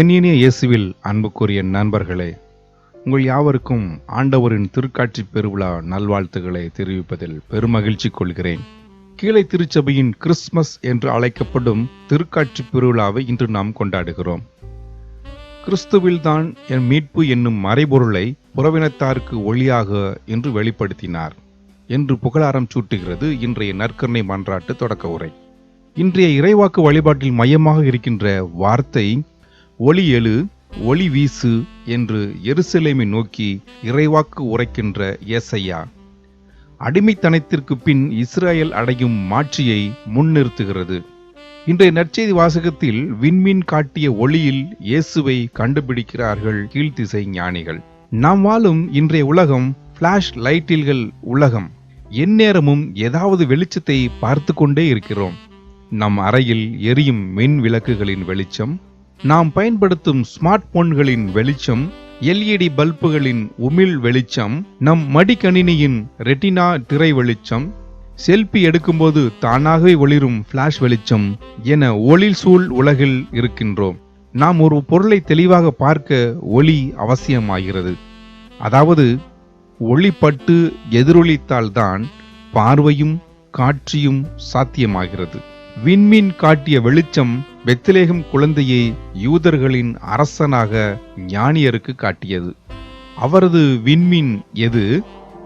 என் இனிய இயேசுவில் அன்புக்குரிய நண்பர்களே உங்கள் யாவருக்கும் ஆண்டவரின் திருக்காட்சி பெருவிழா நல்வாழ்த்துக்களை தெரிவிப்பதில் பெருமகிழ்ச்சி கொள்கிறேன். கீழே திருச்சபையின் கிறிஸ்மஸ் என்று அழைக்கப்படும் திருக்காட்சி பெருவிழாவை இன்று நாம் கொண்டாடுகிறோம். கிறிஸ்துவில்தான் என் மீட்பு என்னும் மறைபொருளை புறவினத்தாருக்கு ஒளியாக என்று வெளிப்படுத்தினார் என்று புகழாரம் சூட்டுகிறது இன்றைய நற்கருணை மன்றாட்டு தொடக்க உரை. இன்றைய இறைவாக்கு வழிபாட்டில் மையமாக இருக்கின்ற வார்த்தை ஒளி எழு ஒளி வீசு என்று எருசலேமை நோக்கி இறைவாக்கு உரைக்கின்ற ஏசையா. அடிமைத்தனத்திற்கு பின் இஸ்ரேல் அடையும் மாட்சியை முன்னிறுத்துகிறது. இன்றைய நற்செய்தி வாசகத்தில் விண்மீன் காட்டிய ஒளியில் இயேசுவை கண்டுபிடிக்கிறார்கள் கீழ்த்திசை ஞானிகள். நாம் வாழும் இன்றைய உலகம் ஃப்ளாஷ் லைட்டில்கள் உலகம். எந்நேரமும் ஏதாவது வெளிச்சத்தை பார்த்து கொண்டே இருக்கிறோம். நம் அறையில் எரியும் மின் விளக்குகளின் வெளிச்சம் நாம் பயன்படுத்தும் ஸ்மார்ட் போன்களின் வெளிச்சம் எல்இடி பல்புகளின் உமிழ் வெளிச்சம் நம் மடிக்கணினியின் ரெட்டினா திரை வெளிச்சம் செல்பி எடுக்கும்போது தானாகவே ஒளிரும் ஃப்ளாஷ் வெளிச்சம் என ஒளி சூழ் உலகில் இருக்கின்றோம். நாம் ஒரு பொருளை தெளிவாக பார்க்க ஒளி அவசியமாகிறது. அதாவது ஒளிப்பட்டு எதிரொலித்தால்தான் பார்வையும் காட்சியும் சாத்தியமாகிறது. விண்மீன் காட்டிய வெளிச்சம் பெத்திலேகம் குழந்தையை யூதர்களின் அரசனாக ஞானியருக்கு காட்டியது. அவரது விண்மீன் எது?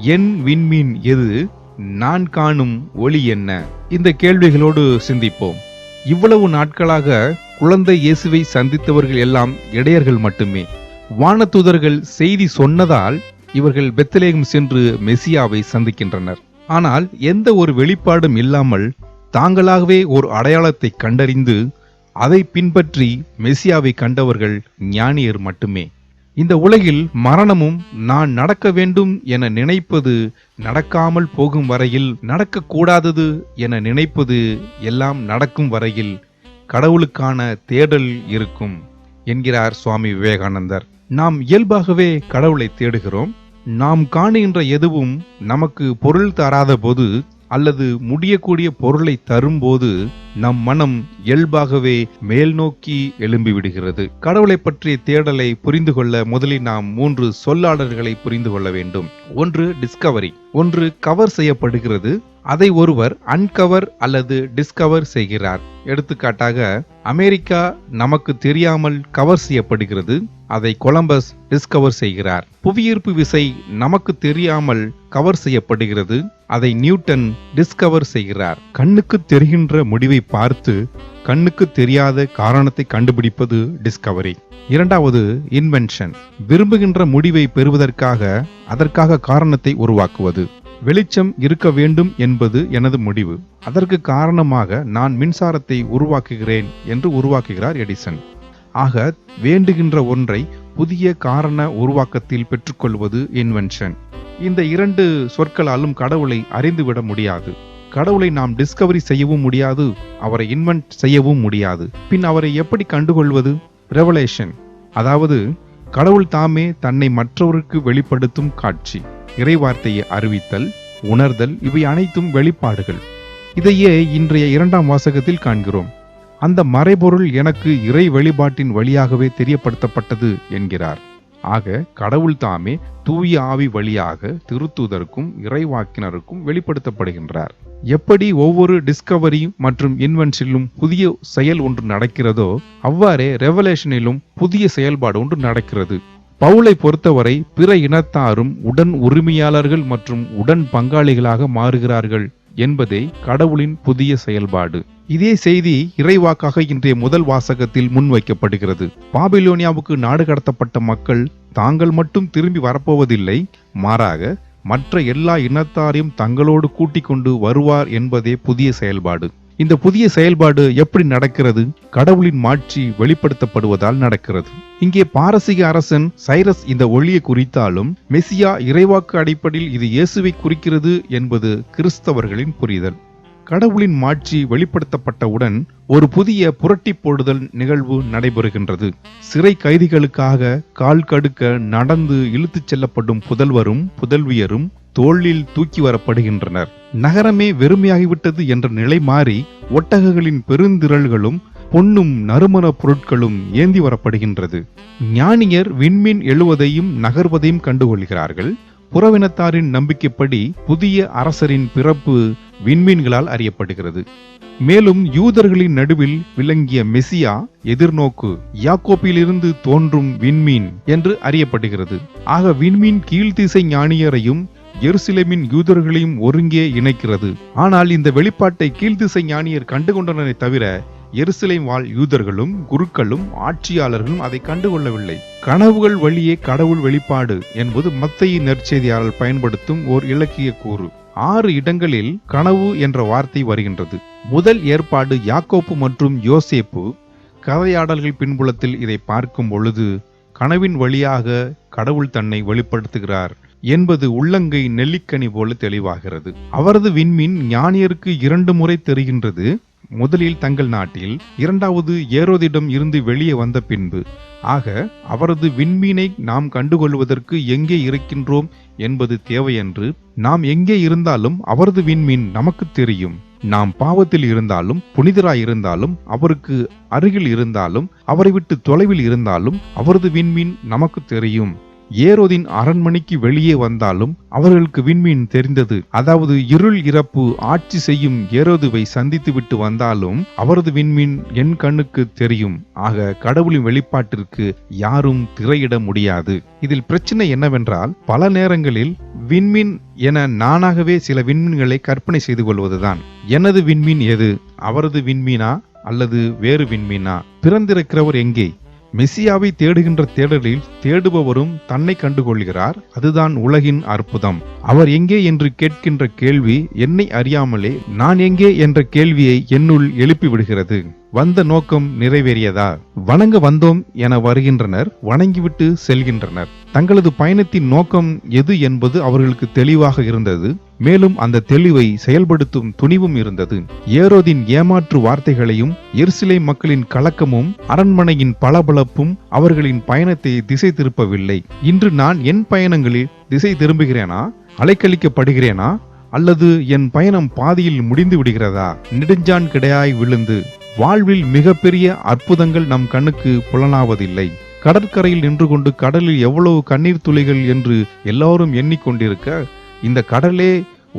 என் விண்மீன் எது? நான் காணும் ஒளி என்ன? இந்த கேள்விகளோடு சிந்திப்போம். இவ்வளவு நாட்களாக குழந்தை இயேசுவை சந்தித்தவர்கள் எல்லாம் இடையர்கள் மட்டுமே. வானதூதர்கள் செய்தி சொன்னதால் இவர்கள் பெத்தலேகம் சென்று மெசியாவை சந்திக்கின்றனர். ஆனால் எந்த ஒரு வெளிப்பாடும் இல்லாமல் தாங்களாகவே ஒரு அடையாளத்தை கண்டறிந்து அதை பின்பற்றி மெசியாவை கண்டவர்கள் ஞானியர் மட்டுமே. இந்த உலகில் மரணமும் நான் நடக்க வேண்டும் என நினைப்பது நடக்காமல் போகும் வரையில் நடக்கக்கூடாதது என நினைப்பது எல்லாம் நடக்கும் வரையில் கடவுளுக்கான தேடல் இருக்கும் என்கிறார் சுவாமி விவேகானந்தர். நாம் இயல்பாகவே கடவுளை தேடுகிறோம். நாம் காணுகின்ற எதுவும் நமக்கு பொருள் தராத போது அல்லது முடியக்கூடிய பொருளை தரும்போது நம் மனம் இயல்பாகவே மேல் நோக்கி எழும்பி விடுகிறது. கடவுளை பற்றிய தேடலை புரிந்து கொள்ள முதலில் நாம் மூன்று சொல்லாடல்களை புரிந்து கொள்ள வேண்டும். ஒன்று டிஸ்கவரி ஒன்று கவர் செய்யப்படுகிறது. அதை ஒருவர் அன்கவர் அல்லது டிஸ்கவர் செய்கிறார். எடுத்துக்காட்டாக அமெரிக்கா நமக்கு தெரியாமல் கவர் செய்யப்படுகிறது அதை கொலம்பஸ் டிஸ்கவர் செய்கிறார். புவியீர்ப்பு விசை நமக்கு தெரியாமல் கவர் செய்யப்படுகிறது அதை நியூட்டன் டிஸ்கவர் செய்கிறார். கண்ணுக்கு தெரிகின்ற முடிவை பார்த்து கண்ணுக்கு தெரியாத காரணத்தை கண்டுபிடிப்பது டிஸ்கவரி இரண்டாவது இன்வென்ஷன் விரும்புகின்ற முடிவை பெறுவதற்காக அதற்காக காரணத்தை உருவாக்குவது. வெளிச்சம் இருக்க வேண்டும் என்பது எனது முடிவு. அதற்கு காரணமாக நான் மின்சாரத்தை உருவாக்குகிறேன் என்று உருவாக்குகிறார் எடிசன். ஆக வேண்டுகின்ற ஒன்றை புதிய காரண உருவாக்கத்தில் பெற்றுக்கொள்வது இன்வென்ஷன் இந்த இரண்டு சொற்களாலும் கடவுளை அறிந்துவிட முடியாது. கடவுளை நாம் டிஸ்கவரி செய்யவும் முடியாது அவரை இன்வென்ட் செய்யவும் முடியாது. பின் அவரை எப்படி கண்டுகொள்வது? ரெவலேஷன் அதாவது கடவுள் தாமே தன்னை மற்றவருக்கு வெளிப்படுத்தும் காட்சி. இறைவார்த்தையை அறிவித்தல் உணர்தல் இவை அனைத்தும் வெளிப்பாடுகள். இதையே இன்றைய இரண்டாம் வாசகத்தில் காண்கிறோம். அந்த மறைபொருள் எனக்கு இறை வெளிப்பாட்டின் வழியாகவே தெரியப்படுத்தப்பட்டது என்கிறார். ஆக கடவுள் தாமே தூய ஆவி வழியாக திருத்துதற்கும் இறைவாக்கினருக்கும் வெளிப்படுத்தப்படுகின்றார். எப்படி ஒவ்வொரு டிஸ்கவரி மற்றும் இன்வென்ஷனிலும் புதிய செயல் ஒன்று நடக்கிறதோ அவ்வாறே ரெவலேஷனிலும் புதிய செயல்பாடு ஒன்று நடக்கிறது. பவுலை பொறுத்தவரை பிற இனத்தாரும் உடன் உரிமையாளர்கள் மற்றும் உடன் பங்காளிகளாக மாறுகிறார்கள் என்பதே கடவுளின் புதிய செயல்பாடு. இதே செய்தி இறைவாக்காக இன்றைய முதல் வாசகத்தில் முன்வைக்கப்படுகிறது. பாபிலோனியாவுக்கு நாடு கடத்தப்பட்ட மக்கள் தாங்கள் மட்டும் திரும்பி வரப்போவதில்லை மாறாக மற்ற எல்லா இனத்தாரையும் தங்களோடு கூட்டிக் கொண்டு வருவார் என்பதே புதிய செயல்பாடு. இந்த புதிய செயல்பாடு எப்படி நடக்கிறது? கடவுளின் மாட்சி வெளிப்படுத்தப்படுவதால் நடக்கிறது. இங்கே பாரசீக அரசன் சைரஸ் இந்த ஒளியை குறித்தாலும் மெசியா இறைவாக்கு அடிப்படையில் இது இயேசுவை குறிக்கிறது என்பது கிறிஸ்தவர்களின் புரிதல். கடவுளின் மாட்சி வெளிப்படுத்தப்பட்டவுடன் ஒரு புதிய புரட்டி போடுதல் நிகழ்வு நடைபெறுகின்றது. சிறை கைதிகளுக்காக கால் கடுக்க நடந்து இழுத்துச் செல்லப்படும் புதல்வரும் புதல்வியரும் தோளில் தூக்கி வரப்படுகின்றனர். நகரமே வெறுமையாகிவிட்டது என்ற நிலை மாறி ஒட்டகங்களின் பெருந்திரள்களும் பொன்னும் நறுமணப் பொருட்களும் ஏந்தி வரப்படுகின்றது. ஞானியர் விண்மீன் எழுவதையும் நகர்வதையும் கண்டுகொள்கிறார்கள். புறவினத்தாரின் நம்பிக்கைப்படி புதிய அரசரின் பிறப்பு விண்மீன்களால் அறியப்படுகிறது. மேலும் யூதர்களின் நடுவில் விளங்கிய மெசியா எதிர்நோக்கு யாக்கோப்பிலிருந்து தோன்றும் விண்மீன் என்று அறியப்படுகிறது. ஆக விண்மீன் கீழ்த்திசை ஞானியரையும் எருசலேமின் யூதர்களையும் ஒருங்கே இணைக்கிறது. ஆனால் இந்த வெளிப்பாட்டை கீழ்திசை ஞானியர் கண்டுகொண்டனரை தவிர எருசலேம் வாழ் யூதர்களும் குருக்களும் ஆட்சியாளர்களும் அதை கண்டுகொள்ளவில்லை. கனவுகள் வழியே கடவுள் வெளிப்பாடு என்பது மத்தையின் நற்செய்தியாளர் பயன்படுத்தும் ஓர் இலக்கிய கூறு. ஆறு இடங்களில் கனவு என்ற வார்த்தை வருகின்றது. முதல் ஏற்பாடு யாக்கோப்பு மற்றும் யோசேப்பு. கதையாடல்கள் பின்புலத்தில் இதை பார்க்கும் பொழுது கனவின் வழியாக கடவுள் தன்னை வெளிப்படுத்துகிறார். என்பது உள்ளங்கை நெல்லிக்கனி போல தெளிவாகிறது. அவரது விண்மீன் ஞானியருக்கு இரண்டு முறை தெரிகின்றது. முதலில் தங்கள் நாட்டில் இரண்டாவது ஏரோதிடம் இருந்து வெளியே வந்த பின்பு. ஆக அவரது விண்மீனை நாம் கண்டுகொள்வதற்கு எங்கே இருக்கின்றோம் என்பது தேவையன்று நாம் எங்கே இருந்தாலும் அவரது விண்மீன் நமக்கு தெரியும். நாம் பாவத்தில் இருந்தாலும் புனிதராய் இருந்தாலும் அவருக்கு அருகில் இருந்தாலும் அவரை விட்டு தொலைவில் இருந்தாலும் அவரது விண்மீன் நமக்கு தெரியும். ஏரோதின் அரண்மனைக்கு வெளியே வந்தாலும் அவர்களுக்கு விண்மீன் தெரிந்தது. அதாவது இருள் இறப்பு ஆட்சி செய்யும் ஏரோதுவை சந்தித்து விட்டு வந்தாலும் அவரது விண்மீன் என் கண்ணுக்கு தெரியும். ஆக கடவுளின் வெளிப்பாட்டிற்கு யாரும் திரையிட முடியாது. இதில் பிரச்சனை என்னவென்றால் பல நேரங்களில் விண்மீன் என நானாகவே சில விண்மீன்களை கற்பனை செய்து கொள்வதுதான். எனது விண்மீன் எது? அவரது விண்மீனா அல்லது வேறு விண்மீனா? பிறந்திருக்கிறவர் எங்கே? மெசியாவை தேடுகின்ற தேடலில் தேடுபவரும் தன்னை கண்டுகொள்கிறார். அதுதான் உலகின் அற்புதம். அவர் எங்கே என்று கேட்கின்ற கேள்வி என்னை அறியாமலே நான் எங்கே என்ற கேள்வியை என்னுள் எழுப்பி விடுகிறது வந்த நோக்கம் நிறைவேறியதா? வணங்க வந்தோம் என வருகின்றனர் வணங்கிவிட்டு செல்கின்றனர். தங்களது பயணத்தின் நோக்கம் எது என்பது அவர்களுக்கு தெளிவாக இருந்தது. மேலும் அந்த தெளிவை செயல்படுத்தும் துணிவும் இருந்தது. ஏரோதின் ஏமாற்று வார்த்தைகளையும் எர்சிலை மக்களின் கலக்கமும் அரண்மனையின் பளபளப்பும் அவர்களின் பயணத்தை திசை திருப்பவில்லை. இன்று நான் என் பயணங்களில் திசை திரும்புகிறேனா? அலைக்கழிக்கப்படுகிறேனா? அல்லது என் பயணம் பாதியில் முடிந்து விடுகிறதா? நெடுஞ்சான் கிடையாய் விழுந்து வாழ்வில் மிகப்பெரிய அற்புதங்கள் நம் கண்ணுக்கு புலனாவதில்லை. கடற்கரையில் நின்று கொண்டு கடலில் எவ்வளவு கண்ணீர் துளிகள் என்று எல்லாரும் எண்ணிக்கொண்டிருக்க இந்த கடலே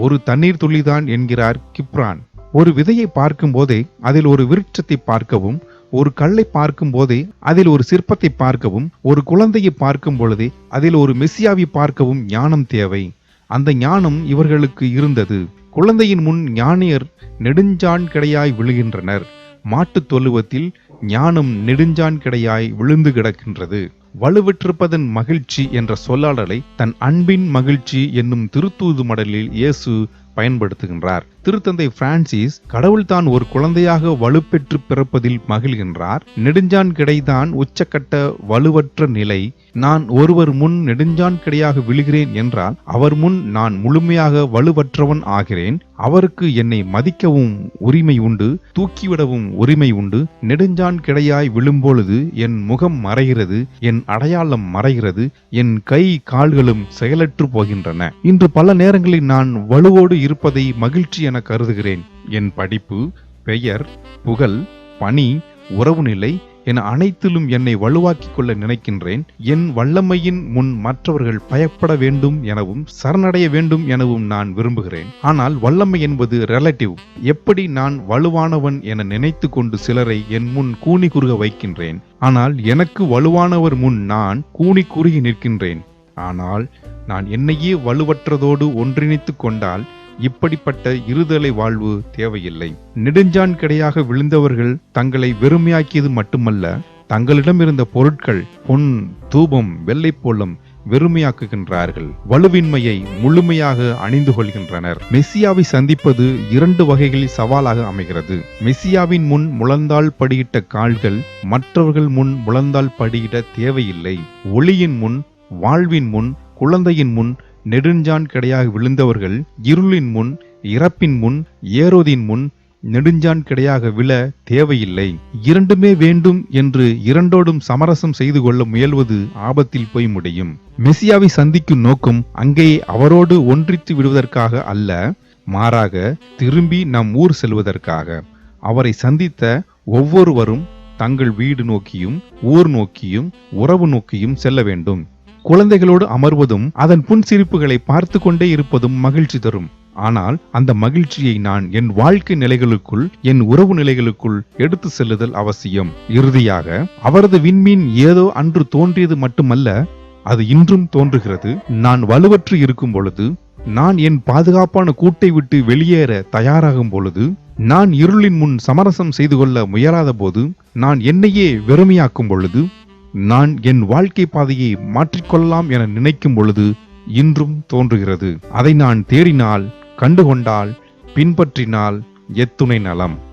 ஒரு தண்ணீர் துளிதான் என்கிறார் கிப்ரான். ஒரு விதையை பார்க்கும் போதே அதில் ஒரு விருட்சத்தை பார்க்கவும் ஒரு கல்லை பார்க்கும் போதே அதில் ஒரு சிற்பத்தை பார்க்கவும் ஒரு குழந்தையை பார்க்கும் பொழுதே அதில் ஒரு மெசியாவை பார்க்கவும் ஞானம் தேவை. அந்த ஞானம் இவர்களுக்கு இருந்தது. குழந்தையின் முன் ஞானியர் நெடுஞ்சான் கிடையாய் விழுகின்றனர். மாட்டுத் தொழுவத்தில் ஞானம் நெடுஞ்சான் கிடையாய் விழுந்து கிடக்கின்றது. வலுவிற்றிருப்பதன் மகிழ்ச்சி என்ற சொல்லாடலை தன் அன்பின் மகிழ்ச்சி என்னும் திருத்தூது மடலில் இயேசு பயன்படுத்துகின்றார். திருத்தந்தை பிரான்சிஸ் கடவுள் தான் ஒரு குழந்தையாக வலுப்பெற்று பிறப்பதில் மகிழ்கின்றார். நெடுஞ்சான் கிடைதான் உச்சக்கட்ட வலுவற்ற நிலை. நான் ஒருவர் முன் நெடுஞ்சான் கிடையாக விழுகிறேன் என்றால் அவர் முன் நான் முழுமையாக வலுவற்றவன் ஆகிறேன். அவருக்கு என்னை மதிக்கவும் உரிமை உண்டு தூக்கிவிடவும் உரிமை உண்டு. நெடுஞ்சான் கிடையாய் விழும்பொழுது என் முகம் மறைகிறது என் அடையாளம் மறைகிறது என் கை கால்களும் செயலற்று போகின்றன. இன்று பல நேரங்களில் நான் வலுவோடு இருப்பதை மகிழ்ச்சி என கருதுகிறேன். என் படிப்பு பெயர் புகழ் பணி உறவு நிலை என அனைத்திலும் என்னை வலுவாக்கிக் கொள்ள நினைக்கின்றேன். என் வல்லமையின் முன் மற்றவர்கள் பயப்பட வேண்டும் எனவும் சரணடைய வேண்டும் எனவும் நான் விரும்புகிறேன். ஆனால் வல்லமை என்பது ரிலேட்டிவ் எப்படி நான் வலுவானவன் என நினைத்து கொண்டு சிலரை என் முன் கூனி குறுக வைக்கின்றேன். ஆனால் எனக்கு வலுவானவர் முன் நான் கூனி குறுகி நிற்கின்றேன். ஆனால் நான் என்னையே வலுவற்றதோடு ஒன்றிணைத்துக் கொண்டால் இப்படிப்பட்ட இருதலை வாழ்வு தேவையில்லை. நெடுஞ்சான் கிடையாக விழுந்தவர்கள் தங்களை வெறுமையாக்கியது மட்டுமல்ல தங்களிடம் இருந்த பொருட்கள் பொன் தூபம் வெள்ளைப்போளம் வெறுமையாக்குகின்றார்கள். வலுவின்மையை முழுமையாக அணிந்து கொள்கின்றனர். மெஸ்ஸியாவை சந்திப்பது இரண்டு வகைகளில் சவாலாக அமைகிறது. மெஸ்ஸியாவின் முன் முழந்தால் படியிட்ட கால்கள் மற்றவர்கள் முன் முழந்தால் படியிட தேவையில்லை. ஒளியின் முன் வாழ்வின் முன் குழந்தையின் முன் நெடுஞ்சான் கிடையாக விழுந்தவர்கள் இருளின் முன் இறப்பின் முன் ஏரோதின் முன் நெடுஞ்சான் கிடையாக விழ தேவையில்லை. இரண்டுமே வேண்டும் என்று இரண்டோடும் சமரசம் செய்து கொள்ள முயல்வது ஆபத்தில் போய் முடியும். மெசியாவை சந்திக்கும் நோக்கம் அங்கே அவரோடு ஒன்றித்து விடுவதற்காக அல்ல மாறாக திரும்பி நம் ஊர் செல்வதற்காக. அவரை சந்தித்த ஒவ்வொருவரும் தங்கள் வீடு நோக்கியும் ஊர் நோக்கியும் உறவு நோக்கியும் செல்ல வேண்டும். குழந்தைகளோடு அமர்வதும் அதன் புன்சிரிப்புகளை பார்த்து கொண்டே இருப்பதும் மகிழ்ச்சி தரும். ஆனால் அந்த மகிழ்ச்சியை நான் என் வாழ்க்கை நிலைகளுக்குள் என் உறவு நிலைகளுக்குள் எடுத்து செல்லுதல் அவசியம். இறுதியாக அவரது விண்மீன் ஏதோ அன்று தோன்றியது மட்டுமல்ல அது இன்றும் தோன்றுகிறது. நான் வலுவற்று இருக்கும் பொழுது நான் என் பாதுகாப்பான கூட்டை விட்டு வெளியேற தயாராகும் பொழுது நான் இருளின் முன் சமரசம் செய்து கொள்ள முயலாத போது நான் என்னையே வெறுமையாக்கும் பொழுது நான் என் வாழ்க்கை பாதையை மாற்றிக்கொள்ளலாம் என நினைக்கும் பொழுது இன்றும் தோன்றுகிறது. அதை நான் தேடினால் கண்டுகொண்டால் பின்பற்றினால் எத்துணை நலம்.